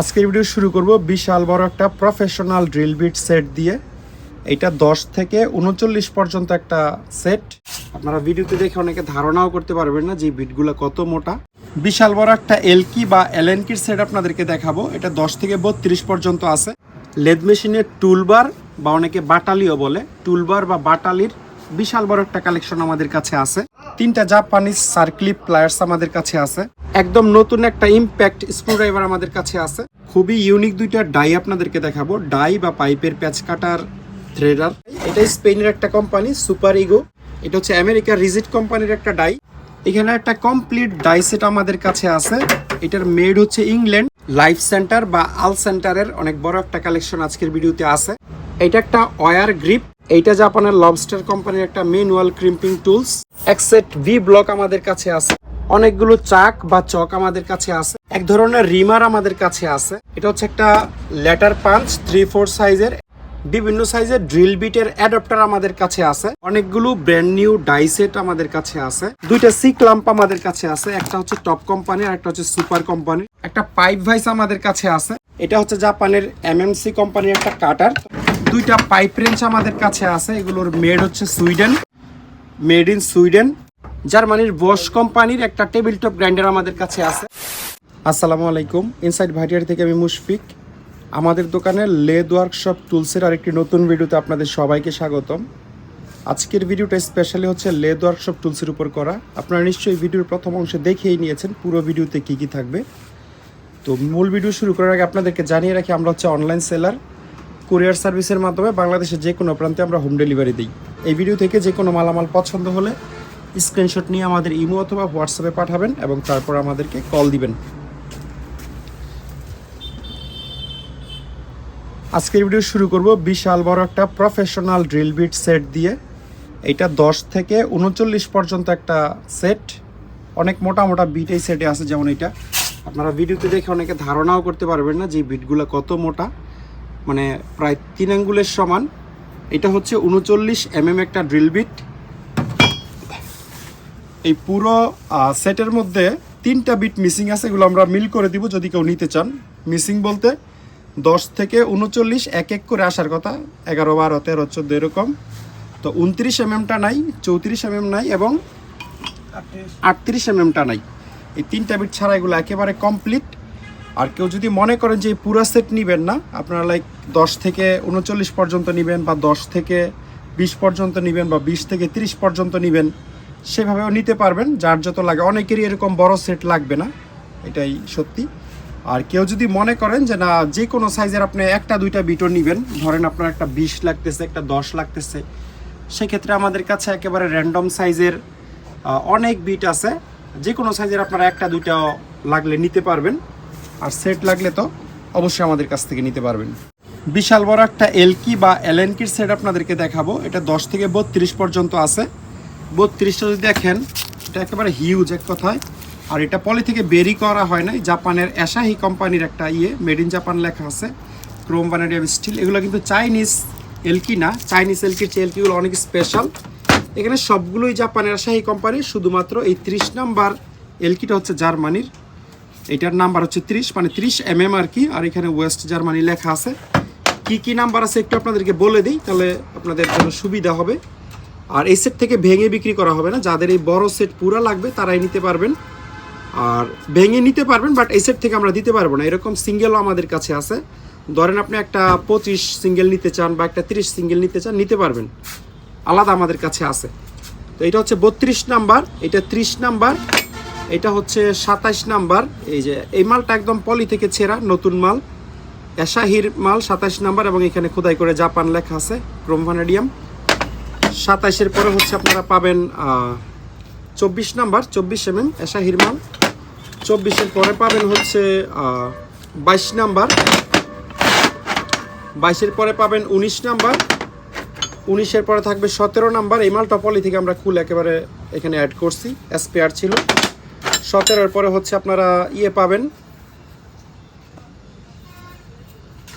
আজকের ভিডিও শুরু করব বিশাল বড় একটা প্রফেশনাল ড্রিল বিট সেট দিয়ে। এটা দশ থেকে উনচল্লিশ পর্যন্ত একটা সেট আপনারা ভিডিওতে দেখে অনেকে ধারণাও করতে পারবেন না যে বিটগুলো কত মোটা। বিশাল বড় একটা এলকি বা এলএনকির সেট আপনাদেরকে দেখাবো। এটা দশ থেকে বত্রিশ পর্যন্ত আছে। লেদ মেশিনের টুলবার বা অনেকে বাটালিও বলে। টুলবার বা বাটালির বিশাল বড় একটা কালেকশন আমাদের কাছে আছে। তিনটা জাপানিজ সার্ক্লিপ প্লায়ার্স আমাদের কাছে আছে। একদম নতুন একটা ইম্প্যাক্ট স্ক্রুড্রাইভার আমাদের কাছে আছে। খুবই ইউনিক দুইটা ডাই আপনাদেরকে দেখাবো। ডাই বা পাইপের প্যাচ কাটার থ্রেডার এটা স্পেনের একটা কোম্পানি সুপার ইগো এটা হচ্ছে আমেরিকার রিজিট কোম্পানির একটা ডাই এখানে একটা কমপ্লিট ডাই সেট আমাদের কাছে আছে। এটার মেড হচ্ছে ইংল্যান্ড লাইফ সেন্টার বা আল সেন্টারের অনেক বড় একটা কালেকশন আজকের ভিডিওতে আছে। এটা একটা ওয়ার গ্রিপ এইটা জাপানের লবস্টার কোম্পানির একটা ম্যানুয়াল ক্রিম্পিং টুলস এক্সেট ভি ব্লক আমাদের কাছে আছে। অনেকগুলো চাক বা চক আমাদের কাছে আছে। এক ধরনের রিমার আমাদের কাছে আছে। এটা হচ্ছে একটা লেটার পাঞ্চ থ্রি ফোর সাইজের বিভিন্ন সাইজের ড্রিল বিটের অ্যাডাপ্টার আমাদের কাছে আছে। অনেকগুলো ব্র্যান্ড নিউ ডাইসেট আমাদের কাছে আছে। দুইটা সি ক্লাম্প আমাদের কাছে আছে। একটা হচ্ছে টপ কোম্পানি আর একটা হচ্ছে সুপার কোম্পানি একটা পাইপ ভাইস আমাদের কাছে আছে। এটা হচ্ছে জাপানের এমএমসি কোম্পানির একটা কাটার। দুইটা পাইপ রেঞ্চ আমাদের কাছে আছে, এগুলোর মেড হচ্ছে সুইডেন। Made in Sweden. জার্মানির বস কোম্পানির একটা টেবিল টপ গ্রাইন্ডার আমাদের কাছে আছে। আসসালামু আলাইকুম। ইনসাইড ভাটিয়ার থেকে আমি মুশফিক। আমাদের দোকানে লেদ ওয়ার্কশপ টুলসের আরেকটি নতুন ভিডিওতে আপনাদের সবাইকে স্বাগতম। আজকের ভিডিওটা স্পেশালি হচ্ছে লেদ ওয়ার্কশপ টুলসের উপর করা। আপনারা নিশ্চয়ই ভিডিওর প্রথম অংশে দেখেই নিয়েছেন, পুরো ভিডিওতে কী কী থাকবে। তো মূল ভিডিও শুরু করার আগে আপনাদেরকে জানিয়ে রাখি, আমরা হচ্ছে অনলাইন সেলার কুরিয়ার সার্ভিসের মাধ্যমে বাংলাদেশের যে কোনো প্রান্তে আমরা হোম ডেলিভারি দিই। এই ভিডিও থেকে যে কোনো মালামাল পছন্দ হলে স্ক্রিনশট নিয়ে আমাদের ইমো অথবা হোয়াটসঅ্যাপে পাঠাবেন এবং তারপর আমাদেরকে কল দিবেন। আজকের ভিডিও শুরু করব বিশাল বড় একটা প্রফেশনাল ড্রিল বিট সেট দিয়ে। এটা দশ থেকে উনচল্লিশ পর্যন্ত একটা সেট অনেক মোটা মোটা বিট এই সেটে আছে যেমন এটা। আপনারা ভিডিওতে দেখে অনেকে ধারণাও করতে পারবেন না যে বিটগুলো কত মোটা। মানে প্রায় তিন আঙ্গুলের সমান। এটা হচ্ছে উনচল্লিশ এমএম একটা ড্রিল বিট। এই পুরো সেটের মধ্যে তিনটা বিট মিসিং আছে, এগুলো আমরা মিল করে দিব যদি কেউ নিতে চান। মিসিং বলতে দশ থেকে উনচল্লিশ এক এক করে আসার কথা। এগারো, বারো, তেরো, চোদ্দ, এরকম। তো উনত্রিশ এমএমটা নাই, চৌত্রিশ এমএম নাই এবং আটত্রিশ এমএমটা নাই। এই তিনটা বিট ছাড়া এগুলো একেবারে কমপ্লিট আর কেউ যদি মনে করেন যে পুরো সেট নেবেন না, আপনারা লাইক দশ থেকে উনচল্লিশ পর্যন্ত নেবেন বা দশ থেকে বিশ পর্যন্ত নেবেন বা বিশ থেকে তিরিশ পর্যন্ত নেবেন, সেভাবেও নিতে পারবেন। যার যত লাগে, অনেকেরই এরকম বড় সেট লাগবে না, এটাই সত্যি। আর কেউ যদি মনে করেন যে না, যে কোনো সাইজের আপনি একটা, দুইটা বিটও নেবেন, ধরেন আপনার একটা বিশ লাগতেছে, একটা দশ লাগতেছে, সেক্ষেত্রে আমাদের কাছে একেবারে র্যান্ডম সাইজের অনেক বিট আছে। যে কোনো সাইজের আপনারা একটা দুইটা লাগলে নিতে পারবেন। আর সেট লাগলে তো অবশ্যই আমাদের কাছ থেকে নিতে পারবেন। বিশাল বড় একটা এলকি বা এলএনকির সেট আপনাদেরকে দেখাবো। এটা দশ থেকে বত্রিশ পর্যন্ত আছে। বত্রিশটা যদি দেখেন, এটা একেবারে হিউজ এক কথায়। আর এটা পলি থেকে বেরি করা হয় নাই। জাপানের অ্যাসাহি কোম্পানির একটা ইয়ে মেড ইন জাপান লেখা আছে। ক্রোম ভ্যানাডিয়াম স্টিল এগুলো কিন্তু চাইনিজ এলকি না। চাইনিজ এলকির চেয়ে এলকিগুলো অনেক স্পেশাল এখানে সবগুলোই জাপানের অ্যাসাহি কোম্পানি, শুধুমাত্র এই ত্রিশ নাম্বার এলকিটা হচ্ছে জার্মানির। এটার নাম্বার হচ্ছে ত্রিশ মানে ত্রিশ এম এম আর কি, আর এখানে ওয়েস্ট জার্মানি লেখা আছে। কি কি নাম্বার আছে একটু আপনাদেরকে বলে দিই, তাহলে আপনাদের জন্য সুবিধা হবে। আর এই সেট থেকে ভেঙে বিক্রি করা হবে না, যাদের এই বড় সেট পুরো লাগবে তারাই নিতে পারবেন। আর ভেঙে নিতে পারবেন, বাট এই সেট থেকে আমরা দিতে পারব না, এরকম সিঙ্গেলও আমাদের কাছে আছে। ধরেন আপনি একটা পঁচিশ সিঙ্গেল নিতে চান বা একটা তিরিশ সিঙ্গেল নিতে চান, নিতে পারবেন। আলাদা আমাদের কাছে আছে। তো এটা হচ্ছে বত্রিশ নাম্বার, এটা ত্রিশ নাম্বার, এটা হচ্ছে সাতাইশ নাম্বার। এই যে, এই মালটা একদম পলি থেকে ছেঁড়া, নতুন মাল। এশাহির মাল সাতাইশ নাম্বার এবং এখানে খোদাই করে জাপান লেখা আছে, ক্রোম ভ্যানাডিয়াম সাতাইশের পরে হচ্ছে আপনারা পাবেন চব্বিশ নাম্বার, চব্বিশ এম এম এশাহির মাল। চব্বিশের পরে পাবেন হচ্ছে বাইশ নাম্বার। বাইশের পরে পাবেন উনিশ নাম্বার। উনিশের পরে থাকবে সতেরো নাম্বার। এই মালটা পলি থেকে আমরা খুলে একেবারে এখানে অ্যাড করছি এসপিআর ছিল। সতেরোর পরে হচ্ছে আপনারা ইয়ে পাবেন।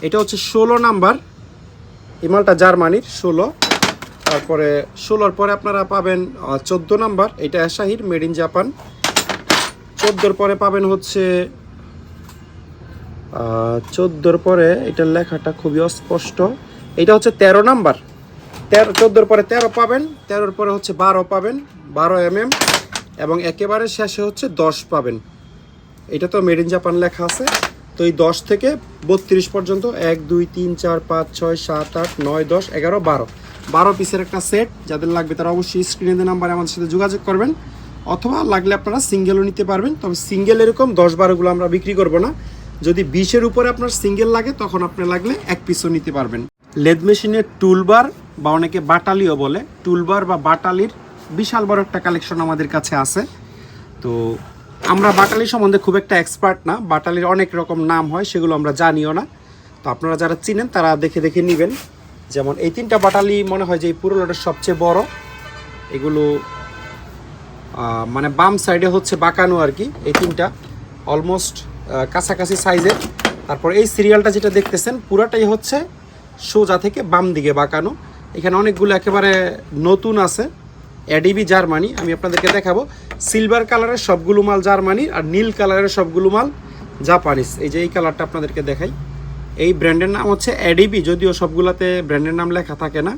এটা হচ্ছে ষোলো নাম্বার। এই মালটা জার্মানির, ষোলো। তারপরে ষোলোর পরে আপনারা পাবেন চোদ্দ নাম্বার। এটা অ্যাশাহির মেড ইন জাপান চোদ্দোর পরে পাবেন হচ্ছে চোদ্দোর পরে এটার লেখাটা খুবই অস্পষ্ট। এটা হচ্ছে তেরো নাম্বার। তেরো, চোদ্দোর পরে তেরো পাবেন, তেরোর পরে হচ্ছে বারো পাবেন, বারো এম এবং একেবারে শেষে হচ্ছে দশ পাবেন। এটা তো মেড ইন জাপান লেখা আছে। তো এই দশ থেকে বত্রিশ পর্যন্ত, এক, দুই, তিন, চার, পাঁচ, ছয়, সাত, আট, নয়, দশ, এগারো, বারো। বারো পিসের একটা সেট যাদের লাগবে তারা অবশ্যই স্ক্রিনে নাম্বারে আমাদের সাথে যোগাযোগ করবেন। অথবা লাগলে আপনারা সিঙ্গেলও নিতে পারবেন, তবে সিঙ্গেল এরকম দশ বারোগুলো আমরা বিক্রি করব না। যদি বিশের উপরে আপনার সিঙ্গেল লাগে, তখন আপনি লাগলে এক পিসও নিতে পারবেন। লেদ মেশিনের টুলবার বা অনেকে বাটালিও বলে, টুলবার বা বাটালির বিশাল বড় একটা কালেকশন আমাদের কাছে আছে। তো আমরা বাটালি সম্বন্ধে খুব একটা এক্সপার্ট না, বাটালির অনেক রকম নাম হয়, সেগুলো আমরা জানিও না। তো আপনারা যারা চিনেন, তারা দেখে দেখে নেবেন। যেমন এই তিনটা বাটালি মনে হয় যে এই পুরো সবচেয়ে বড়। এগুলো মানে বাম সাইডে হচ্ছে বাঁকানো আর কি, এই তিনটা। অলমোস্ট কাছাকাছি সাইজের তারপর এই সিরিয়ালটা যেটা দেখতেছেন, পুরাটাই হচ্ছে সোজা থেকে বাম দিকে বাঁকানো। এখানে অনেকগুলো একেবারে নতুন আছে। এডিবি জার্মানি, আমি আপনাদেরকে দেখাবো। সিলভার কালারের সবগুলো মাল জার্মানি আর নীল কালারের সবগুলো মাল জাপানিস এই যে এই কালারটা আপনাদেরকে দেখাই। এই ব্র্যান্ডের নাম হচ্ছে এডিবি যদিও সবগুলাতে ব্র্যান্ডের নাম লেখা থাকে না।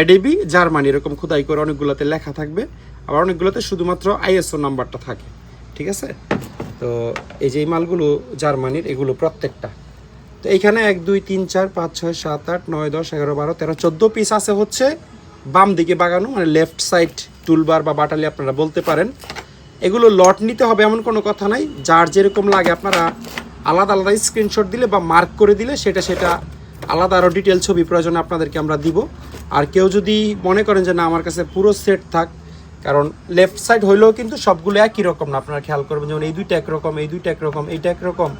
এডিবি জার্মানি, এরকম খোদাই করে অনেকগুলোতে লেখা থাকবে। আবার অনেকগুলোতে শুধুমাত্র আইএসও নাম্বারটা থাকে। ঠিক আছে? তো এই যে এই মালগুলো জার্মানির, এগুলো প্রত্যেকটা। তো এইখানে এক, দুই, তিন, চার, পাঁচ, ছয়, সাত, আট, নয়, দশ, এগারো, বারো, তেরো, চোদ্দ পিস আছে হচ্ছে বাম দিকে বাগানো মানে লেফট সাইড টুলবার বা বাটালি আপনারা বলতে পারেন। এগুলো লট নিতে হবে এমন কোনো কথা নাই। যার যেরকম লাগে আপনারা আলাদা আলাদা স্ক্রিনশট দিলে বা মার্ক করে দিলে সেটা সেটা আলাদা আরও ডিটেল ছবি প্রয়োজনে আপনাদেরকে আমরা দিব। আর কেউ যদি মনে করেন যে না, আমার কাছে পুরো সেট থাক, কারণ লেফট সাইড হইলেও কিন্তু সবগুলো একই রকম না। আপনারা খেয়াল করবেন, যেমন এই দুইটা একরকম, এই দুইটা একরকম এইটা একরকম,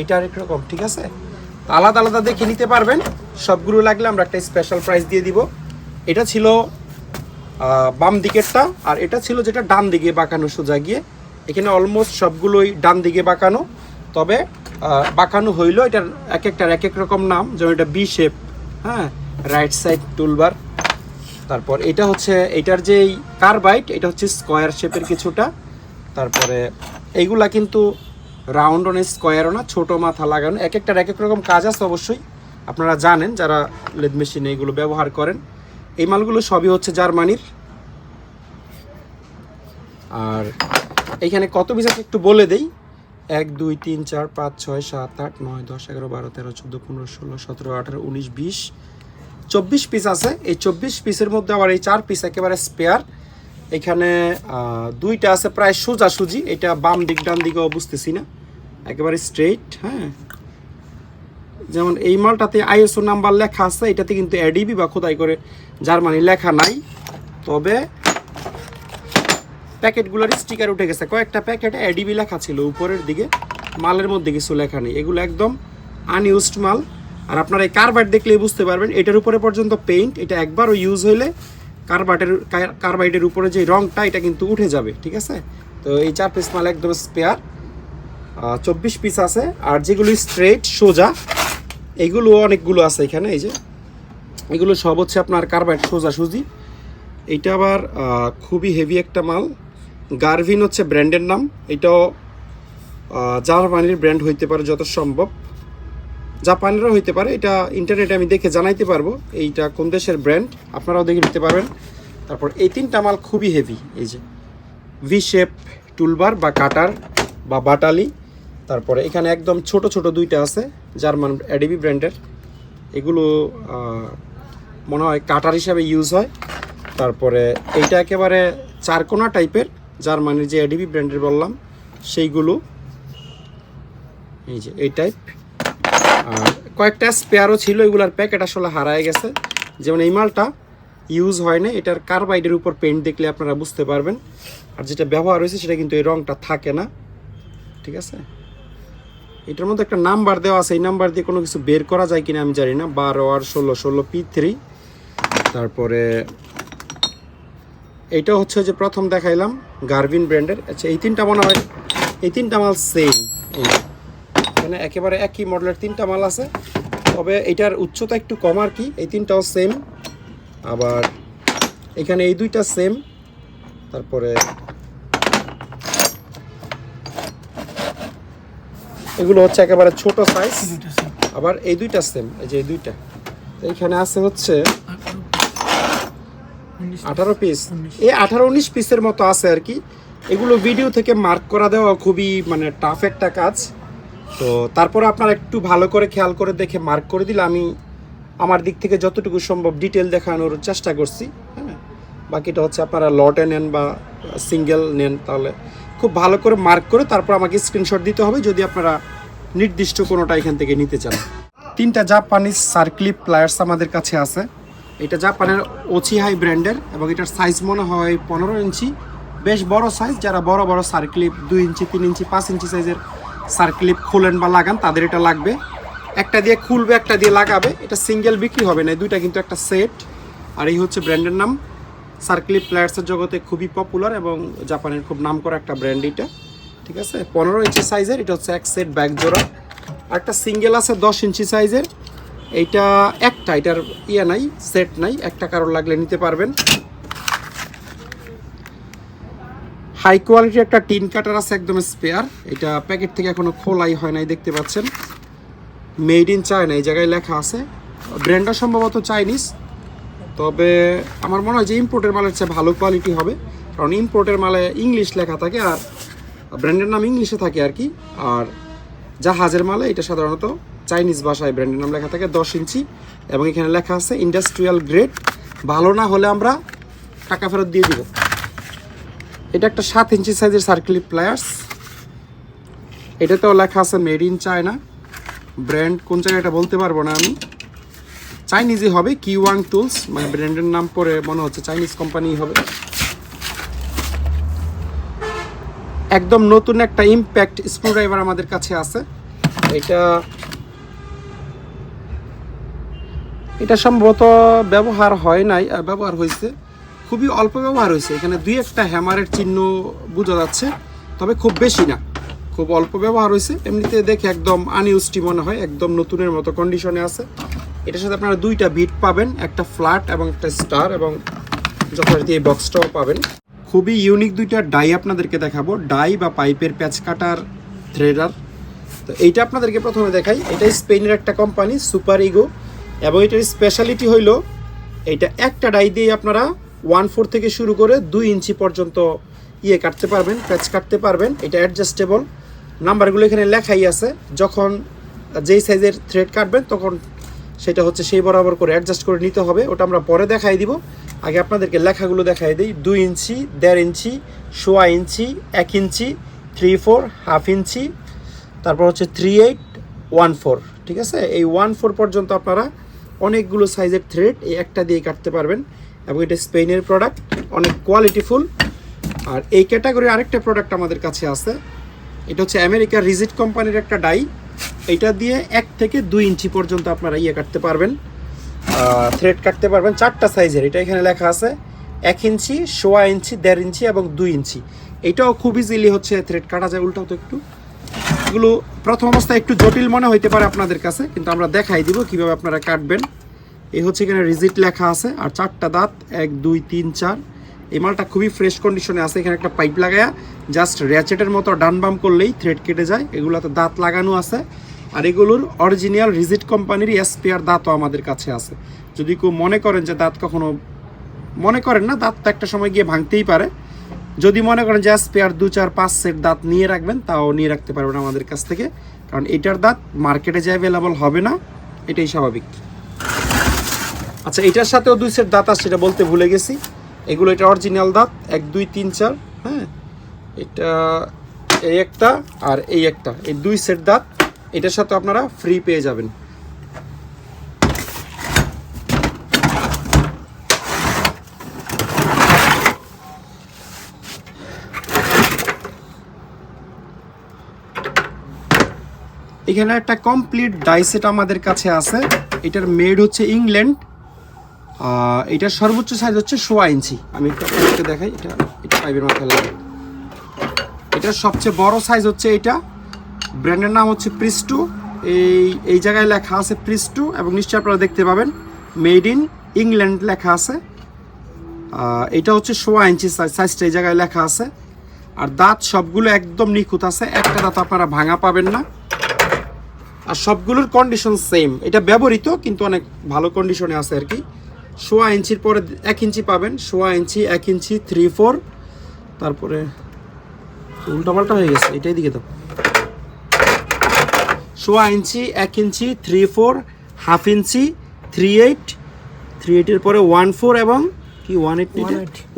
এইটা আরেক রকম, ঠিক আছে? আলাদা আলাদা দেখে নিতে পারবেন। সবগুলো লাগলে আমরা একটা স্পেশাল প্রাইস দিয়ে দিব। এটা ছিল বাম দিকেরটা, আর এটা ছিল যেটা ডান দিকে বাঁকানো সোজা গিয়ে। এখানে অলমোস্ট সবগুলোই ডান দিকে বাঁকানো। তবে বাঁকানো হইল, এটার এক একটার এক এক রকম নাম, যেমন এটা বি শেপ হ্যাঁ? রাইট সাইড টুলবার তারপর এটা হচ্ছে, এটার যে কার্বাইট এটা হচ্ছে স্কোয়ার শেপের কিছুটা। তারপরে, এইগুলা কিন্তু রাউন্ড অন স্কোয়ারও না, ছোট মাথা লাগানো এক একটার এক এক রকম কাজ আছে অবশ্যই। আপনারা জানেন যারা লেদ মেশিনে এইগুলো ব্যবহার করেন, এই মালগুলো সবই হচ্ছে জার্মানির। আর এইখানে কত পিস আছে একটু বলে দেই। এক, দুই, তিন, চার, পাঁচ, ছয়, সাত, আট, নয়, দশ, এগারো, বারো, তেরো, চোদ্দ, পনেরো, ষোলো, সতেরো, আঠারো, উনিশ, বিশ, চব্বিশ পিস আছে। এই চব্বিশ পিসের মধ্যে আবার এই চার পিস একেবারে স্পেয়ার এখানে দুইটা আছে প্রায় সোজাসুজি। এটা বাম দিক, ডান দিকেও বুঝতেছি না। একেবারে স্ট্রেইট হ্যাঁ। যেমন এই মালটাতে আইএসও নাম্বার লেখা আছে, এটাতে কিন্তু এডিবি বা খোদাই করে জার্মানি লেখা নাই। তবে প্যাকেটগুলোর স্টিকার উঠে গেছে। কয়েকটা প্যাকেট এডিবি লেখা ছিল উপরের দিকে। মালের মধ্যে কিছু লেখা নেই। এগুলো একদম আনইউজড মাল। আর আপনারা এই কার্বাইট দেখলেই বুঝতে পারবেন, এটার উপরে পর্যন্ত পেইন্ট এটা একবারও ইউজ হইলে কার্বাইটের কার্বাইটের উপরে যে রংটা, এটা কিন্তু উঠে যাবে, ঠিক আছে? তো এই চার পিস মাল একদম স্পেয়ার চব্বিশ পিস আছে, আর যেগুলো স্ট্রেট সোজা, এগুলো অনেকগুলো আছে এখানে, এই যে। এগুলো সব হচ্ছে আপনার কার্বাইট সোজাসুজি এইটা আবার খুবই হেভি একটা মাল। গার্ভিন হচ্ছে ব্র্যান্ডের নাম। এটাও জার্মানির ব্র্যান্ড হইতে পারে যত সম্ভব। জাপানেরও হইতে পারে, এটা ইন্টারনেটে আমি দেখে জানাইতে পারব। এইটা কোন দেশের ব্র্যান্ড আপনারাও দেখে নিতে পারবেন। তারপর এই তিনটা মাল খুবই হেভি এই যে ভি শেপ টুলবার বা কাটার বা বাটালি। তারপরে এখানে একদম ছোট ছোট দুইটা আছে জার্মান অ্যাডিবি ব্র্যান্ডের এগুলো মনে হয় কাটার হিসাবে ইউজ হয়। তারপরে এইটা একেবারে চারকোনা টাইপের জার্মানির যে অ্যাডিবি ব্র্যান্ডের বললাম, সেইগুলো। এই যে এই টাইপ কয়েকটা স্পেয়ারও ছিল, এগুলার প্যাকেট আসলে হারায় গেছে। যেমন এই মালটা ইউজ হয় না এটার কার্বাইডের উপর পেন্ট দেখলে আপনারা বুঝতে পারবেন। আর যেটা ব্যবহার হয়েছে, সেটা কিন্তু এই রংটা থাকে না। ঠিক আছে? এটার মধ্যে একটা নাম্বার দেওয়া আছে, এই নাম্বার দিয়ে কোনো কিছু বের করা যায় কিনা আমি জানি না। বারো আর ষোলো ষোলো পি থ্রি তারপরে এইটা হচ্ছে যে প্রথম দেখাইলাম গার্ভিন ব্র্যান্ডের আচ্ছা এই তিনটা মনে হয়, এই তিনটা মাল সেম এখানে একেবারে একই মডেলের তিনটা মাল আছে। তবে এটার উচ্চতা একটু কম আর কি এই তিনটাও সেম আবার এখানে এই দুইটা সেম তারপরে এগুলো হচ্ছে একেবারে ছোট সাইজ আবার এই দুইটা সেম এই যে এই দুইটা। এইখানে আছে হচ্ছে আঠারো পিস। এই আঠারো উনিশ পিসের মতো আছে আর কি। এগুলো ভিডিও থেকে মার্ক করা দেওয়া খুবই মানে টাফ একটা কাজ। তো তারপরে আপনারা একটু ভালো করে খেয়াল করে দেখে মার্ক করে দিলে আমি আমার দিক থেকে যতটুকু সম্ভব ডিটেল দেখানোর চেষ্টা করছি হ্যাঁ? বাকিটা হচ্ছে আপনারা লটে নেন বা সিঙ্গেল নেন তাহলে। খুব ভালো করে মার্ক করে তারপর আমাকে স্ক্রিনশট দিতে হবে যদি আপনারা নির্দিষ্ট কোনোটা এখান থেকে নিতে চান। তিনটা জাপানিজ সার্কলিপ প্লায়ার্স আমাদের কাছে আছে। এটা জাপানের ওচি হাই ব্র্যান্ডের এবং এটার সাইজ মনে হয় পনেরো ইঞ্চি। বেশ বড় সাইজ যারা বড় বড় সার্কলিপ দুই ইঞ্চি, তিন ইঞ্চি, পাঁচ ইঞ্চি সাইজের সার্কলিপ খোলেন বা লাগান, তাদের এটা লাগবে। একটা দিয়ে খুলবে, একটা দিয়ে লাগাবে। এটা সিঙ্গেল বিক্রি হবে না দুইটা কিন্তু একটা সেট। আর এই হচ্ছে ব্র্যান্ডের নাম। সার্কলিপ প্লেয়ার্সের জগতে খুবই পপুলার এবং জাপানের খুব নাম করা একটা ব্র্যান্ড এটা। ঠিক আছে? পনেরো ইঞ্চি সাইজের এটা হচ্ছে এক সেট ব্যাগ জোড়া। একটা সিঙ্গেল আছে দশ ইঞ্চি সাইজের এইটা একটা, এটার ইয়ে নাই সেট নাই। একটা কারোর লাগলে নিতে পারবেন। হাই কোয়ালিটির একটা টিন কাটার আছে, একদম স্পেয়ার এটা প্যাকেট থেকে এখনও খোলাই হয় নাই, দেখতে পাচ্ছেন। মেড ইন চায়না এই জায়গায় লেখা আছে। ব্র্যান্ডটা সম্ভবত চাইনিজ তবে আমার মনে হয় যে ইম্পোর্টের মালের চেয়ে ভালো কোয়ালিটি হবে। কারণ ইম্পোর্টের মালে ইংলিশ লেখা থাকে আর ব্র্যান্ডের নাম ইংলিশে থাকে আর কি। আর জাহাজের মালে এটা সাধারণত চাইনিজ ভাষায় ব্র্যান্ডের নাম লেখা থাকে, দশ ইঞ্চি। এবং এখানে লেখা আছে ইন্ডাস্ট্রিয়াল গ্রেড ভালো না হলে আমরা টাকা ফেরত দিয়ে দিব। এটা একটা সাত ইঞ্চি সাইজের সার্কেলি প্লায়ার্স এটাতেও লেখা আছে মেড ইন চায়না ব্র্যান্ড কোন জায়গায় বলতে পারব না আমি। চাইনিজই হবে কি কিওয়াং টুলস মানে ব্র্যান্ডের নাম পরে মনে হচ্ছে চাইনিজ কোম্পানি হবে। একদম নতুন একটা ইম্প্যাক্ট স্ক্রুড্রাইভার আমাদের কাছে আছে। এটা এটা সম্ভবত ব্যবহার হয় নাই ব্যবহার হয়েছে। খুবই অল্প ব্যবহার হয়েছে। এখানে দুই একটা হ্যামারের চিহ্ন বোঝা যাচ্ছে, তবে খুব বেশি না। খুব অল্প ব্যবহার হয়েছে। এমনিতে দেখে একদম আনইউজটি মনে হয়, একদম নতুনের মতো কন্ডিশনে আছে। এটার সাথে আপনারা দুইটা বিট পাবেন, একটা ফ্ল্যাট এবং একটা স্টার এবং যথারীতি এই বক্সটাও পাবেন। খুবই ইউনিক দুইটা ডাই আপনাদেরকে দেখাবো। ডাই বা পাইপের প্যাচ কাটার থ্রেডার তো এইটা আপনাদেরকে প্রথমে দেখাই। এটা স্পেনের একটা কোম্পানি সুপার ইগো এবং এটার স্পেশালিটি হইল, এইটা একটা ডাই দিয়ে আপনারা ওয়ান ফোর থেকে শুরু করে দুই ইঞ্চি পর্যন্ত ইয়ে কাটতে পারবেন, প্যাচ কাটতে পারবেন। এটা অ্যাডজাস্টেবল নাম্বারগুলো এখানে লেখাই আছে। যখন যেই সাইজের থ্রেড কাটবেন, তখন সেটা হচ্ছে সেই বরাবর করে অ্যাডজাস্ট করে নিতে হবে। ওটা আমরা পরে দেখাই দিব। আগে আপনাদেরকে লেখাগুলো দেখাই দিই। দুই ইঞ্চি, দেড় ইঞ্চি, সোয়া ইঞ্চি, এক ইঞ্চি থ্রি ফোর হাফ ইঞ্চি, তারপর হচ্ছে থ্রি এইট ওয়ান ফোর ঠিক আছে? এই ওয়ান ফোর পর্যন্ত আপনারা অনেকগুলো সাইজের থ্রেড এই একটা দিয়ে কাটতে পারবেন। এবং এটা স্পেনের প্রোডাক্ট অনেক কোয়ালিটিফুল আর এই ক্যাটাগরির আরেকটা প্রোডাক্ট আমাদের কাছে আছে। এটা হচ্ছে আমেরিকার রিজিট কোম্পানির একটা ডাই। এটা দিয়ে এক থেকে দুই ইঞ্চি পর্যন্ত আপনারা ইয়ে কাটতে পারবেন থ্রেড কাটতে পারবেন। চারটা সাইজের এটা এখানে লেখা আছে, এক ইঞ্চি, সোয়া ইঞ্চি, দেড় ইঞ্চি এবং দুই ইঞ্চি। এটাও খুব ইজিলি হচ্ছে থ্রেড কাটা যায়। উল্টাও তো একটু। এগুলো প্রথম অবস্থায় একটু জটিল মনে হইতে পারে আপনাদের কাছে, কিন্তু আমরা দেখাই দিব কীভাবে আপনারা কাটবেন। এই হচ্ছে এখানে রিজিট লেখা আছে, আর চারটা দাঁত, এক, দুই, তিন, চার। এই মালটা খুবই ফ্রেশ কন্ডিশনে আছে, এখানে একটা পাইপ লাগায়া জাস্ট র্যাচেটের মতো ডান বাম করলেই থ্রেড কেটে যায়। এগুলোতে দাঁত লাগানো আছে, আর এগুলোর অরিজিনাল রিজিট কোম্পানির এসপিআর দাঁতও আমাদের কাছে আছে। যদি কেউ মনে করেন যে দাঁত কখনো, মনে করেন না, দাঁত তো একটা সময় গিয়ে ভাঙতেই পারে। যদি মনে করেন যে স্পেয়ার দু, চার, পাঁচ সেট দাঁত নিয়ে রাখবেন, তাও নিয়ে রাখতে পারবেন আমাদের কাছ থেকে। কারণ এটার দাঁত মার্কেটে যে অ্যাভেলেবল হবে না, এটাই স্বাভাবিক। আচ্ছা এটার সাথেও দুই সেট দাঁত আছে সেটা বলতে ভুলে গেছি। এগুলো এটা অরিজিনাল দাঁত, এক, দুই, তিন, চার হ্যাঁ? এটা এই একটা আর এই একটা, এই দুই সেট দাঁত, এটার সাথে আপনারা ফ্রি পেয়ে যাবেন। এখানে একটা কমপ্লিট ডাইসেট আমাদের কাছে আছে। এটার মেড হচ্ছে ইংল্যান্ড এটার সর্বোচ্চ সাইজ হচ্ছে সোয়া ইঞ্চি। আমি একটু আপনাদেরকে দেখাই, এটা এটা পাইপের মাথায় লাগে এটার সবচেয়ে বড় সাইজ হচ্ছে এটা। ব্র্যান্ডের নাম হচ্ছে প্রিস্টু এই এই জায়গায় লেখা আছে প্রিস্টু এবং নিশ্চয়ই আপনারা দেখতে পাবেন মেড ইন ইংল্যান্ড লেখা আছে। এটা হচ্ছে সোয়া ইঞ্চি সাইজ সাইজটা এই জায়গায় লেখা আছে। আর দাঁত সবগুলো একদম নিখুঁত আছে, একটা দাঁত আপনারা ভাঙা পাবেন না। আর সবগুলোর কন্ডিশন সেম এটা ব্যবহৃত, কিন্তু অনেক ভালো কন্ডিশনে আছে আর কি। সোয়া ইঞ্চির পরে এক ইঞ্চি পাবেন, সোয়া ইঞ্চি, এক ইঞ্চি থ্রি ফোর তারপরে উল্টাপাল্টা হয়ে গেছে, এটাই দিকে তো সোয়া ইঞ্চি, এক ইঞ্চি থ্রি ফোর হাফ ইঞ্চি থ্রি এইট থ্রি এইটের পরে ওয়ান ফোর এবং কি ওয়ান এইট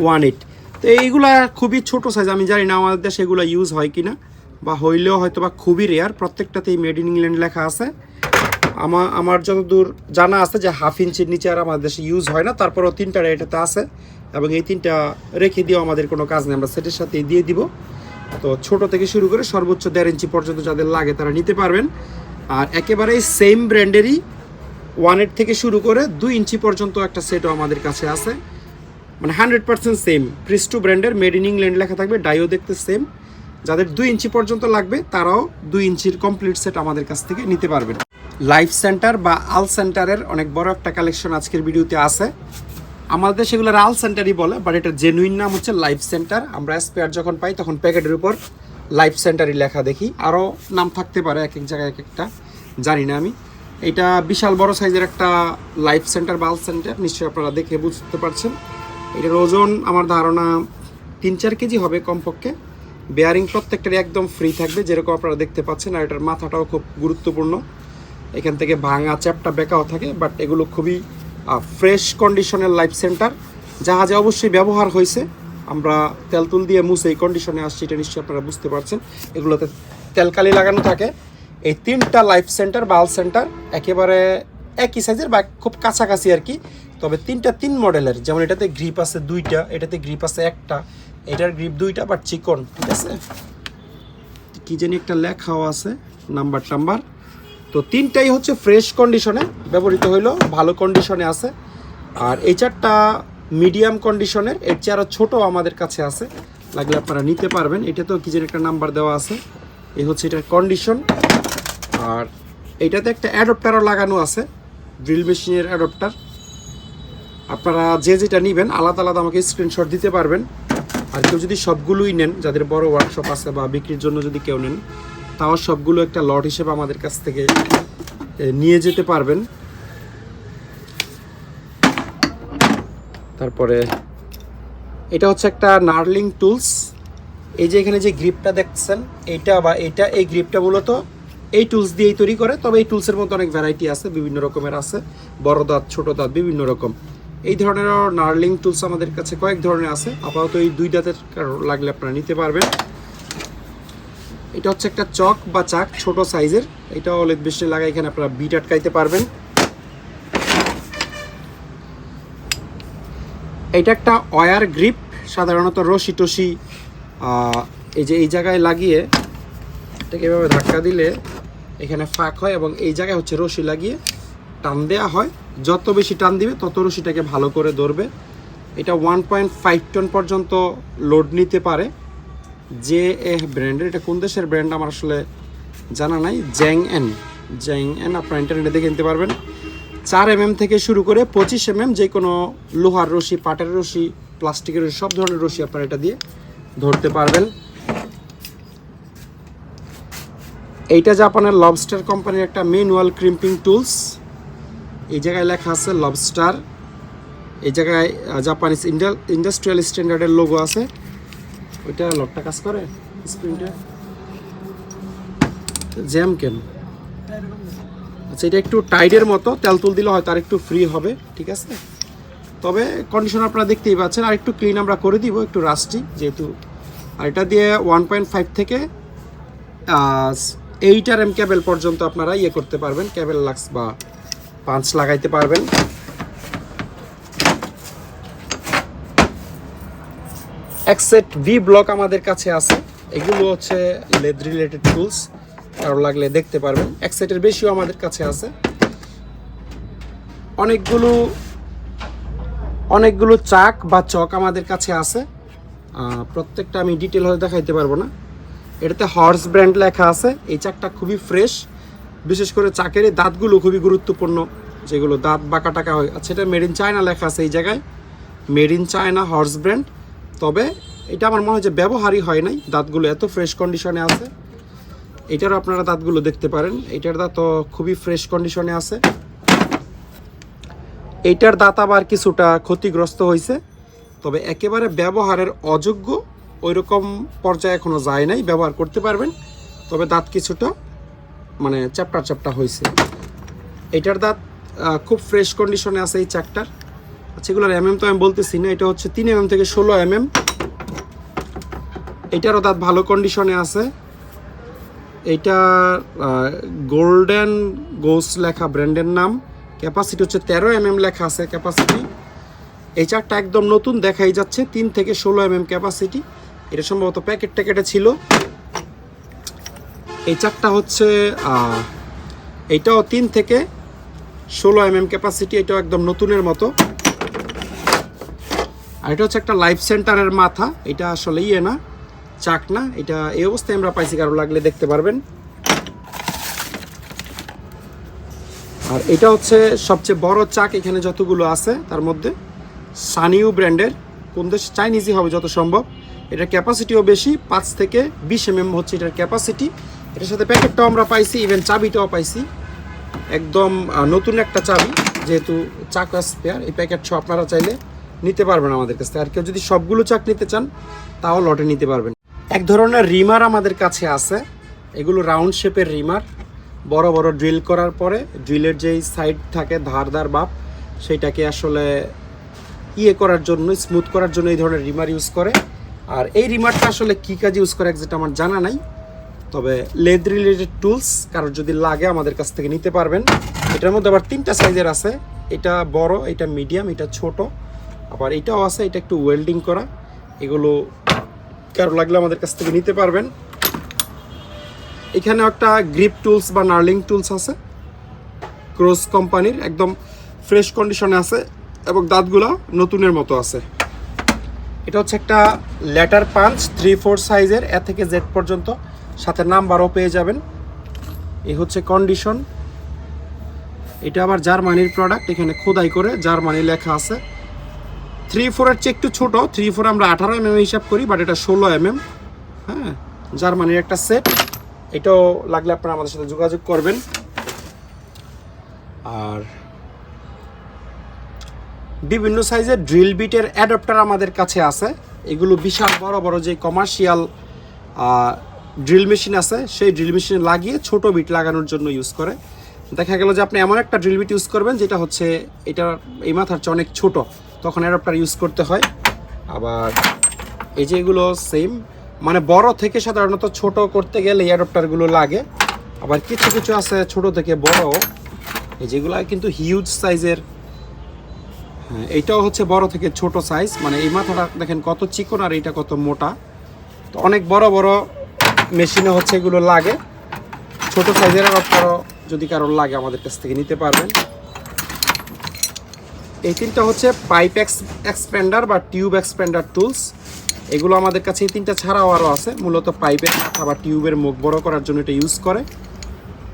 ওয়ান এইট তো এইগুলা খুবই ছোট সাইজ আমি জানি না আমাদের দেশে এগুলো ইউজ হয় কি না বা হইলেও হয়তো বা খুবই রেয়ার প্রত্যেকটাতেই মেড ইন ইংল্যান্ড লেখা আছে। আমার আমার যতদূর জানা আছে যে হাফ ইঞ্চির নিচে আর আমাদের দেশে ইউজ হয় না, তারপরেও তিনটা এটাতে আছে এবং এই তিনটা রেখে দিয়েও আমাদের কোনো কাজ নেই, আমরা সেটের সাথে দিয়ে দিব। তো ছোট থেকে শুরু করে সর্বোচ্চ দেড় ইঞ্চি পর্যন্ত যাদের লাগে তারা নিতে পারবেন। আর একেবারেই সেম ব্র্যান্ডেরই ওয়ান এইট থেকে শুরু করে দুই ইঞ্চি পর্যন্ত একটা সেটও আমাদের কাছে আছে। মানে হান্ড্রেড পার্সেন্ট সেম প্রিস্টু ব্র্যান্ডের মেড ইন ইংল্যান্ড লেখা থাকবে ডাইও দেখতে সেম যাদের দুই ইঞ্চি পর্যন্ত লাগবে, তারাও দুই ইঞ্চির কমপ্লিট সেট আমাদের কাছ থেকে নিতে পারবেন। লাইফ সেন্টার বা আল সেন্টারের অনেক বড় একটা কালেকশন আজকের ভিডিওতে আছে। আমাদের সেগুলো আল সেন্টারই বলে বাট এটা জেনুইন নাম হচ্ছে লাইফ সেন্টার আমরা স্পেয়ার যখন পাই, তখন প্যাকেটের উপর লাইফ সেন্টারই লেখা দেখি। আরও নাম থাকতে পারে এক এক জায়গায় এক একটা, জানি না আমি। এটা বিশাল বড় সাইজের একটা লাইফ সেন্টার বা আল সেন্টার নিশ্চয়ই আপনারা দেখে বুঝতে পারছেন। এটার ওজন আমার ধারণা তিন চার কেজি হবে কমপক্ষে। বেয়ারিং প্রত্যেকটারই একদম ফ্রি থাকবে, যেরকম আপনারা দেখতে পাচ্ছেন, আর এটার মাথাটাও খুব গুরুত্বপূর্ণ। এখান থেকে ভাঙা চ্যাপটা বেকাও থাকে বাট এগুলো খুবই ফ্রেশ কন্ডিশনের লাইফ সেন্টার জাহাজে অবশ্যই ব্যবহার হয়েছে। আমরা তেলতুল দিয়ে মুছে এই কন্ডিশনে আসছি, এটা নিশ্চয়ই আপনারা বুঝতে পারছেন। এগুলোতে তেলকালি লাগানো থাকে। এই তিনটা লাইফ সেন্টার বাল সেন্টার একেবারে একই সাইজের বা খুব কাছাকাছি আর কি। তবে তিনটা তিন মডেলের যেমন এটাতে গ্রিপ আছে দুইটা, এটাতে গ্রিপ আছে একটা, এটার গ্রিপ দুইটা বাট চিকন ঠিক আছে? কি জানি একটা লেখাও আছে নাম্বার টাম্বার। তো তিনটাই হচ্ছে ফ্রেশ কন্ডিশনে ব্যবহৃত হইল, ভালো কন্ডিশনে আছে। আর এই চারটা মিডিয়াম কন্ডিশনের এর চেয়ে আরও ছোটো আমাদের কাছে আছে। লাগলে আপনারা নিতে পারবেন। এটাতেও কি যেন একটা নাম্বার দেওয়া আছে। এই হচ্ছে এটার কন্ডিশন আর এটাতে একটা অ্যাডপ্টারও লাগানো আছে ড্রিল মেশিনের অ্যাডপ্টার আপনারা যে যেটা নেবেন, আলাদা আলাদা আমাকে স্ক্রিনশট দিতে পারবেন। আর কেউ যদি সবগুলোই নেন, যাদের বড় ওয়ার্কশপ আছে বা বিক্রির জন্য যদি কেউ নেন তাও সবগুলো একটা লট হিসেবে আমাদের কাছ থেকে নিয়ে যেতে পারবেন। তারপরে, এটা হচ্ছে একটা নার্লিং টুলস। এই যে এখানে যে গ্রিপটা দেখছেন, এইটা বা এইটা এই গ্রিপটা মূলত এই টুলস দিয়েই তৈরি করে, তবে এই টুলসের মধ্যে অনেক ভ্যারাইটি আছে, বিভিন্ন রকমের আছে। বড় দাঁত, ছোট দাঁত, বিভিন্ন রকম। এই ধরনের নার্লিং টুলস আমাদের কাছে কয়েক ধরনের আছে। আপাতত এই দুই দাঁতের লাগলে আপনারা নিতে পারবেন। এটা হচ্ছে একটা চক বা চাক, ছোট সাইজের। এটা অলেদ বেশি লাগাই এখানে আপনারা বিট আটকাইতে পারবেন। এটা একটা ওয়ার গ্রিপ, সাধারণত রশি টসি এই যে এই জায়গায় লাগিয়ে এটাকে এভাবে ধাক্কা দিলে এখানে ফাঁক হয় এবং এই জায়গায় হচ্ছে রশি লাগিয়ে টান দেওয়া হয়। যত বেশি টান দিবে, তত রশিটাকে ভালো করে ধরবে। এটা ওয়ান পয়েন্ট ফাইভ টন পর্যন্ত লোড নিতে পারে। যে এ ব্র্যান্ডের এটা কোন দেশের ব্র্যান্ড আমার আসলে জানা নাই? জ্যাং এন জ্যাং এন আপনারা ইন্টারনেটে দেখে নিতে পারবেন। চার এম থেকে শুরু করে পঁচিশ এম যে কোনো লোহার রশি, পাটের রশি, প্লাস্টিকের রশি, সব ধরনের রশি আপনারা এটা দিয়ে ধরতে পারবেন। এইটা জাপানের লবস্টার কোম্পানির একটা ম্যানুয়াল ক্রিম্পিং টুলস এই জায়গায় লেখা আছে লবস্টার এই জায়গায় জাপানিজ ইন্ডাস্ট্রিয়াল স্ট্যান্ডার্ডের লোগো আছে। ওইটা লটটা কাজ করে স্ক্রিনটা জ্যাম কেন? আচ্ছা এটা একটু টাইডের মতো, তেল তুল দিলে হয়তো আর একটু ফ্রি হবে, ঠিক আছে? তবে কন্ডিশন আপনারা দেখতেই পাচ্ছেন, আর একটু ক্লিন আমরা করে দিব, একটু রাস্টি যেহেতু আর এটা দিয়ে ওয়ান পয়েন্ট ফাইভ থেকে এইট আর এম ক্যাবেল পর্যন্ত আপনারা ইয়ে করতে পারবেন ক্যাবেল লাক্স বা পাঞ্চ লাগাইতে পারবেন। এক সেট ভি ব্লক আমাদের কাছে আছে। এগুলো হচ্ছে লেদ রিলেটেড টুলস কারও লাগলে দেখতে পারবেন। এক সেটের বেশিও আমাদের কাছে আছে। অনেকগুলো অনেকগুলো চাক বা চক আমাদের কাছে আছে। প্রত্যেকটা আমি ডিটেল হয়ে দেখাইতে পারব না। এটাতে হর্স ব্র্যান্ড লেখা আছে। এই চাকটা খুবই ফ্রেশ বিশেষ করে চাকের এই দাঁতগুলো খুবই গুরুত্বপূর্ণ। যেগুলো দাঁত বাঁকা টাকা হয়। আচ্ছা এটা মেড ইন চায়না লেখা আছে এই জায়গায়। Made in China horse brand তবে এটা আমার মনে হয় যে ব্যবহারই হয় নাই। দাঁতগুলো এত ফ্রেশ কন্ডিশনে আছে। এটারও আপনারা দাঁতগুলো দেখতে পারেন। এটার দাঁতও খুবই ফ্রেশ কন্ডিশনে আছে। এইটার দাঁত আবার কিছুটা ক্ষতিগ্রস্ত হয়েছে। তবে একেবারে ব্যবহারের অযোগ্য ওইরকম পর্যায়ে এখনও যায় নাই। ব্যবহার করতে পারবেন। তবে দাঁত কিছুটা মানে চ্যাপটা চ্যাপটা হয়েছে। এটার দাঁত খুব ফ্রেশ কন্ডিশনে আছে এই চাকটার আচ্ছা এগুলোর এমএম তো আমি বলতেছি না এটা হচ্ছে তিন এমএম থেকে ষোলো এমএম এটারও দাঁত ভালো কন্ডিশনে আছে। এইটা গোল্ডেন গোস লেখা ব্র্যান্ডের নাম। ক্যাপাসিটি হচ্ছে তেরো এমএম লেখা আছে ক্যাপাসিটি এই চারটা একদম নতুন দেখাই যাচ্ছে তিন থেকে ষোলো এমএম ক্যাপাসিটি এটা সম্ভবত প্যাকেট ট্যাকেটে ছিল। এই চারটা হচ্ছে আহ, এইটাও তিন থেকে ষোলো এমএম ক্যাপাসিটি এটাও একদম নতুনের মতো। আর এটা হচ্ছে একটা লাইফ সেন্টারের মাথা, এটা আসলে ইয়ে না, চাক না, এটা এই অবস্থায় আমরা পাইছি, কারও লাগলে দেখতে পারবেন। আর এটা হচ্ছে সবচেয়ে বড় চাক এখানে যতগুলো আছে, তার মধ্যে সানিউ ব্র্যান্ডের কোন দেশ চাইনিজই হবে যত সম্ভব, এটার ক্যাপাসিটিও বেশি, পাঁচ থেকে বিশ এম হচ্ছে এটার ক্যাপাসিটি এটার সাথে প্যাকেটটাও আমরা পাইছি ইভেন চাবিটাও পাইছি। একদম নতুন একটা চাবি, যেহেতু চাক স্পেয়ার এই প্যাকেট সহ আপনারা চাইলে নিতে পারবেন আমাদের কাছ থেকে। আর কেউ যদি সবগুলো চাক নিতে চান, তাও লটে নিতে পারবেন। এক ধরনের রিমার আমাদের কাছে আছে। এগুলো রাউন্ড শেপের রিমার। বড় বড় ড্রিল করার পরে ড্রিলের যেই সাইড থাকে, ধার ধার বাপ সেইটাকে আসলে ইয়ে করার জন্য, স্মুথ করার জন্য এই ধরনের রিমার ইউজ করে। আর এই রিমারটা আসলে কী কাজে ইউজ করে যেটা আমার জানা নাই। তবে লেদ রিলেটেড টুলস কারোর যদি লাগে আমাদের কাছ থেকে নিতে পারবেন। এটার মধ্যে আবার তিনটা সাইজের আছে। এটা বড়, এটা মিডিয়াম, এটা ছোট। আবার এটাও আছে, এটা একটু ওয়েল্ডিং করা। এগুলো কারও লাগলে আমাদের কাছ থেকে নিতে পারবেন। এখানে একটা গ্রিপ টুলস বা নার্লিং টুলস আছে। ক্রোস কোম্পানির একদম ফ্রেশ কন্ডিশনে আছে এবং দাঁতগুলো নতুনের মতো আছে। এটা হচ্ছে একটা লেটার পাঞ্চ থ্রি ফোর সাইজের এ থেকে জেড পর্যন্ত। সাথে নাম্বারও পেয়ে যাবেন। এই হচ্ছে কন্ডিশন এটা আবার জার্মানির প্রোডাক্ট এখানে খোদাই করে জার্মানি লেখা আছে। থ্রি ফোরের চেয়ে একটু ছোট, থ্রি ফোর আমরা আঠারো এম হিসাব করি বাট এটা ষোলো এম হ্যাঁ? জার্মানির একটা সেট এটাও লাগলে আপনারা আমাদের সাথে যোগাযোগ করবেন। আর বিভিন্ন সাইজের ড্রিল বিটের অ্যাডাপ্টার আমাদের কাছে আছে। এগুলো বিশাল বড় বড় যে কমার্শিয়াল ড্রিল মেশিন আছে, সেই ড্রিল মেশিনে লাগিয়ে ছোট বিট লাগানোর জন্য ইউজ করে। দেখা গেল যে আপনি এমন একটা ড্রিল বিট ইউজ করবেন, যেটা হচ্ছে এটা এই মাথার চেয়ে অনেক ছোট। তখন অ্যাডাপ্টার ইউজ করতে হয়। আবার এই যে এগুলো সেম মানে বড় থেকে সাধারণত ছোট করতে গেলে অ্যাডাপ্টারগুলো লাগে। আবার কিছু কিছু আছে ছোট থেকে বড়। এই যেগুলো কিন্তু হিউজ সাইজের হ্যাঁ এইটাও হচ্ছে বড় থেকে ছোট সাইজ মানে এই মাথাটা দেখেন কত চিকন আর এইটা কত মোটা। তো অনেক বড় বড় মেশিনে হচ্ছে এগুলো লাগে। ছোট সাইজের আরও যদি কারোর লাগে আমাদের কাছ থেকে নিতে পারবেন। এই তিনটা হচ্ছে পাইপ এক্স এক্সপেন্ডার বা টিউব এক্সপেন্ডার টুলস এগুলো আমাদের কাছে এই তিনটা ছাড়াও আরও আছে। মূলত পাইপের মাথা বা টিউবের মুখ বড় করার জন্য এটা ইউজ করে।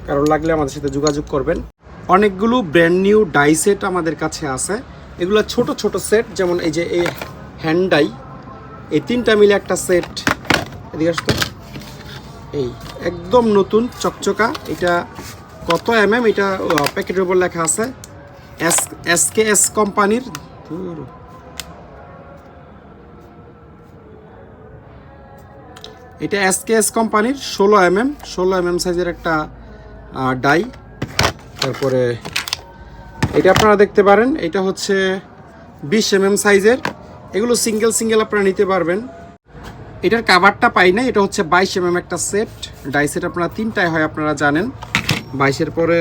কারণ লাগলে আমাদের সাথে যোগাযোগ করবেন। অনেকগুলো ব্র্যান্ড নিউ ডাই সেট আমাদের কাছে আছে। এগুলো ছোট ছোট সেট যেমন এই যে এই হ্যান্ড ডাই এই তিনটা মিলে একটা সেট এদিকে আসতো এই একদম নতুন, চকচকা। এটা কত এম এম এটা প্যাকেটের উপর লেখা আছে। এস এস কে এস কোম্পানির? এটা এস কে এস কোম্পানির, ষোলো এম এম ষোলো এম এম সাইজের একটা ডাই তারপরে এটা আপনারা দেখতে পারেন, এটা হচ্ছে বিশ এম এম সাইজের এগুলো সিঙ্গেল সিঙ্গেল আপনারা নিতে পারবেন। এটার কাভারটা পাই না এটা হচ্ছে বাইশ এম একটা সেট ডাই সেট আপনারা তিনটায় হয়, আপনারা জানেন। বাইশের পরে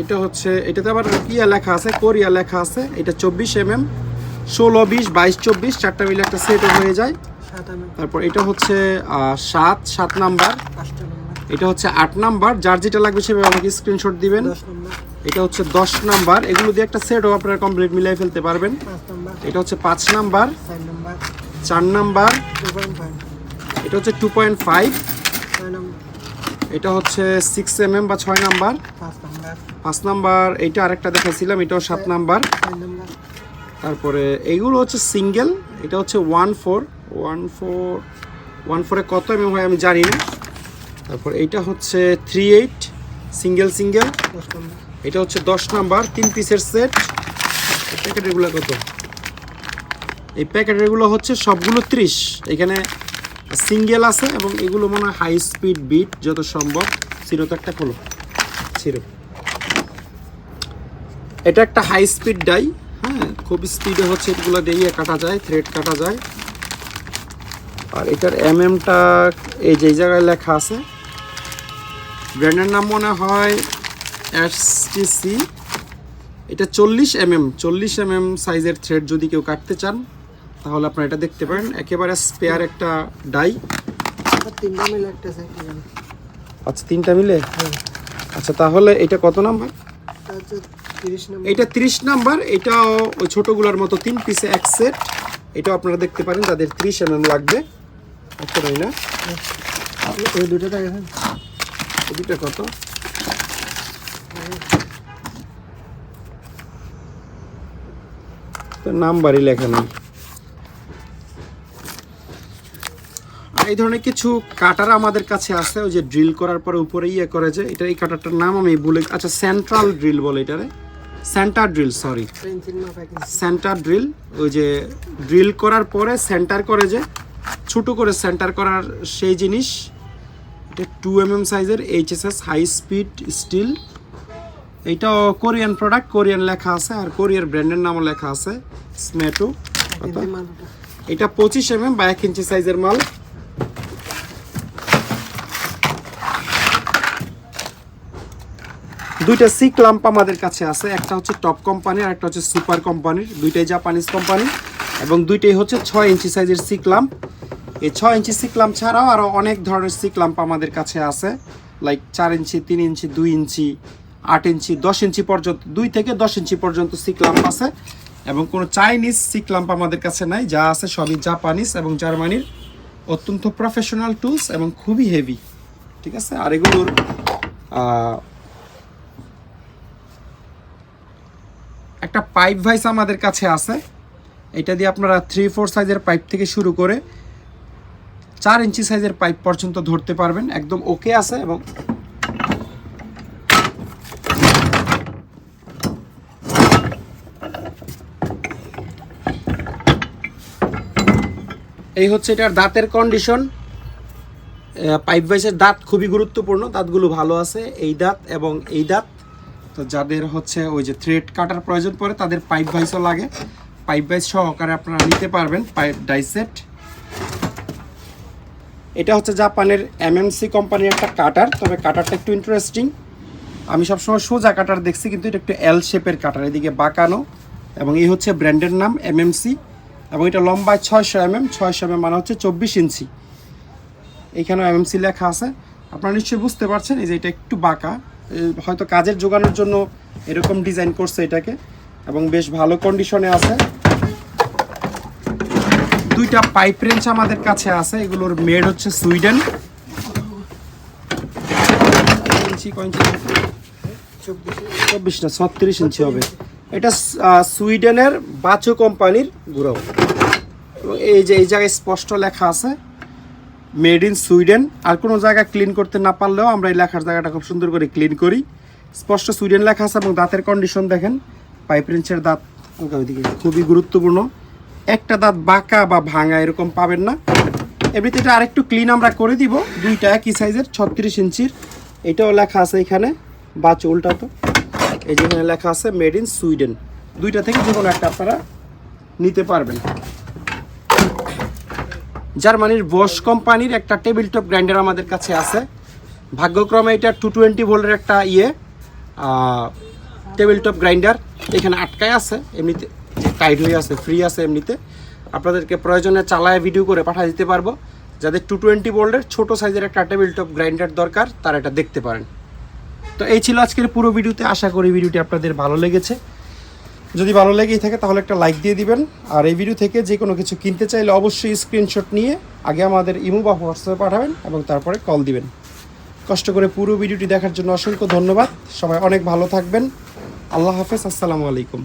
এটা হচ্ছে এটাতে আবার কিয়া লেখা আছে কোরিয়া লেখা আছে এটা চব্বিশ এম এম ষোলো বিশ বাইশ চব্বিশ চারটা মিলে একটা সেটও হয়ে যায়। তারপর এটা হচ্ছে সাত সাত নাম্বার। এটা হচ্ছে আট নাম্বার যার যেটা লাগবে সেভাবে আমাকে স্ক্রিনশট দিবেন। এটা হচ্ছে দশ নাম্বার এগুলো দিয়ে একটা সেটও আপনারা কমপ্লিট মিলাই ফেলতে পারবেন। এটা হচ্ছে পাঁচ নাম্বার। চার নাম্বার। এটা হচ্ছে টু পয়েন্ট ফাইভ। এটা হচ্ছে সিক্স এম এম বা ছয় নাম্বার। পাঁচ নাম্বার এইটা আরেকটা দেখাইছিলাম এটাও সাত নাম্বার। তারপরে এইগুলো হচ্ছে সিঙ্গেল এটা হচ্ছে one four one four one ফোরে কত এম হয় আমি জানি না। তারপর এইটা হচ্ছে থ্রি এইট সিঙ্গেল সিঙ্গেল এটা হচ্ছে দশ নাম্বার তিন পিসের সেট প্যাকেট এগুলো কত? এই প্যাকেট এগুলো হচ্ছে সবগুলো ত্রিশ। এখানে সিঙ্গেল আছে এবং এগুলো মনে হয় হাই স্পিড বিট যত সম্ভব। সিরো তো একটা খোলো। সিরো এটা একটা হাই স্পিড ডাই হ্যাঁ খুব স্পিডে হচ্ছে এগুলো দিয়ে কাটা যায় থ্রেড কাটা যায়। আর এটার এম এমটা এই যে জায়গায় লেখা আছে। ব্র্যান্ডের নাম মনে হয় এসটিসি এটা চল্লিশ এমএম চল্লিশ এমএম সাইজের থ্রেড যদি কেউ কাটতে চান তাহলে আপনারা এটা দেখতে পারেন। একেবারে স্পেয়ার একটা ডাই আর তিনটা মিলে একটা আচ্ছা তিনটা মিলে? আচ্ছা তাহলে এটা কত নাম্বার এটা হচ্ছে তিরিশ নম্বর এটাও ওই ছোটোগুলোর মতো তিন পিসে এক সেট এটাও আপনারা দেখতে পারেন তাদের ত্রিশ এমএম লাগবে। একটা না? ওই দুটো দেখেন। এই দুটো কত? তো নাম্বারই লেখা নেই। আর এই ধরনের কিছু কাটার আমাদের কাছে আছে ওই যে ড্রিল করার পরে উপরে ইয়ে করে যে এটা এই কাটারটার নাম আমি বলে আচ্ছা সেন্ট্রাল ড্রিল বলে এটারে। Centre drill sorry. Centre drill ওই যে ড্রিল করার পরে সেন্টার করে যে ছোট করে সেন্টার করার সেই জিনিস এটা টু এম এম সাইজের এইচএসএস হাই স্পিড স্টিল এইটাও কোরিয়ান প্রোডাক্ট কোরিয়ান লেখা আছে আর কোরিয়ার ব্র্যান্ডের নামও লেখা আছে ওটা। এটা পঁচিশ এম এম বা এক ইঞ্চি সাইজের মাল দুইটা সি ক্লাম্প আমাদের কাছে আছে, একটা হচ্ছে টপ কোম্পানির আর একটা হচ্ছে সুপার কোম্পানির দুইটাই জাপানিজ কোম্পানি এবং দুইটাই হচ্ছে ছয় ইঞ্চি সাইজের সি ক্লাম্প এই ছয় ইঞ্চি সি ক্লাম্প ছাড়াও আরও অনেক ধরনের সি ক্লাম্প আমাদের কাছে আছে লাইক চার ইঞ্চি, তিন ইঞ্চি, দুই ইঞ্চি, আট ইঞ্চি, দশ ইঞ্চি পর্যন্ত, দুই থেকে দশ ইঞ্চি পর্যন্ত সি ক্লাম্প আছে এবং কোনো চাইনিজ সি ক্লাম্প আমাদের কাছে নাই, যা আছে সবই জাপানিজ এবং জার্মানির অত্যন্ত প্রফেশনাল টুলস এবং খুবই হেভি ঠিক আছে? আর এগুলোর একটা পাইপ ভাইস আমাদের কাছে আছে। এটা দিয়ে আপনারা থ্রি ফোর সাইজের পাইপ থেকে শুরু করে চার ইঞ্চি সাইজের পাইপ পর্যন্ত ধরতে পারবেন। একদম ওকে আছে এবং এই হচ্ছে এটার দাঁতের কন্ডিশন পাইপ ভাইসের দাঁত খুবই গুরুত্বপূর্ণ, দাঁতগুলো ভালো আছে, এই দাঁত এবং এই দাঁত। তো যাদের হচ্ছে ওই যে থ্রেড কাটার প্রয়োজন পড়ে, তাদের পাইপ ভাইসও লাগে। পাইপ ভাইস সহকারে আপনারা নিতে পারবেন পাইপ ডাইসেট এটা হচ্ছে জাপানের এমএমসি কোম্পানির একটা কাটার তবে কাটারটা একটু ইন্টারেস্টিং আমি সবসময় সোজা কাটার দেখছি, কিন্তু এটা একটু এল শেপের কাটার এদিকে বাঁকানো। এবং এই হচ্ছে ব্র্যান্ডের নাম এমএমসি এবং এটা লম্বায় ছয়শো এমএম ছয়শো এমএম মানে হচ্ছে চব্বিশ ইঞ্চি। এইখানেও এমএমসি লেখা আছে। আপনারা নিশ্চয়ই বুঝতে পারছেন, এই যে এটা একটু বাঁকা। হয়তো কাজের জোগানোর জন্য এরকম ডিজাইন করছে এটাকে এবং বেশ ভালো কন্ডিশনে আছে। দুইটা পাইপ রেঞ্চ আমাদের কাছে আছে, এগুলোর মেড হচ্ছে সুইডেন। ইঞ্চি কয় ইঞ্চি? চব্বিশ চব্বিশ না, ছত্রিশ ইঞ্চি হবে। এটা সুইডেনের বাচো কোম্পানির গুঁড়ো। এই যে, এই জায়গায় স্পষ্ট লেখা আছে মেড ইন সুইডেন। আর কোনো জায়গা ক্লিন করতে না পারলেও আমরা এই লেখার জায়গাটা খুব সুন্দর করে ক্লিন করি। স্পষ্ট সুইডেন লেখা আছে এবং দাঁতের কন্ডিশন দেখেন। পাইপ রেঞ্চের দাঁত ওইদিকে খুবই গুরুত্বপূর্ণ। একটা দাঁত বাঁকা বা ভাঙা এরকম পাবেন না। এমনিতে এটা আরেকটু ক্লিন আমরা করে দিব। দুইটা একই সাইজের ছত্রিশ ইঞ্চির। এটাও লেখা আছে এখানে। বাচ উল্টা তো। এই যেখানে লেখা আছে মেড ইন সুইডেন দুইটা থেকে যে কোনো একটা আপনারা নিতে পারবেন। জার্মানির বস কোম্পানির একটা টেবিল টপ গ্রাইন্ডার আমাদের কাছে আছে। ভাগ্যক্রমে এটা টু টোয়েন্টি ভোল্টের একটা ইয়ে টেবিল টপ গ্রাইন্ডার। এখানে আটকায় আছে, এমনিতে টাইট হয়ে আছে, ফ্রি আছে এমনিতে। আপনাদেরকে প্রয়োজনে চালায় ভিডিও করে পাঠিয়ে দিতে পারব। যাদের টু টোয়েন্টি ভোল্টের ছোটো সাইজের একটা টেবিল টপ গ্রাইন্ডার দরকার, তারা এটা দেখতে পারেন। তো এই ছিল আজকের পুরো ভিডিওতে। আশা করি ভিডিওটি আপনাদের ভালো লেগেছে। যদি ভালো লেগেই থাকে, তাহলে একটা লাইক দিয়ে দিবেন। আর এই ভিডিও থেকে যে কোনো কিছু কিনতে চাইলে অবশ্যই স্ক্রিনশট নিয়ে আগে আমাদের ইমো বা হোয়াটসঅ্যাপে পাঠাবেন এবং তারপরে কল দিবেন। কষ্ট করে পুরো ভিডিওটি দেখার জন্য অসংখ্য ধন্যবাদ। সবাই অনেক ভালো থাকবেন। আল্লাহ হাফেজ, আসসালামু আলাইকুম।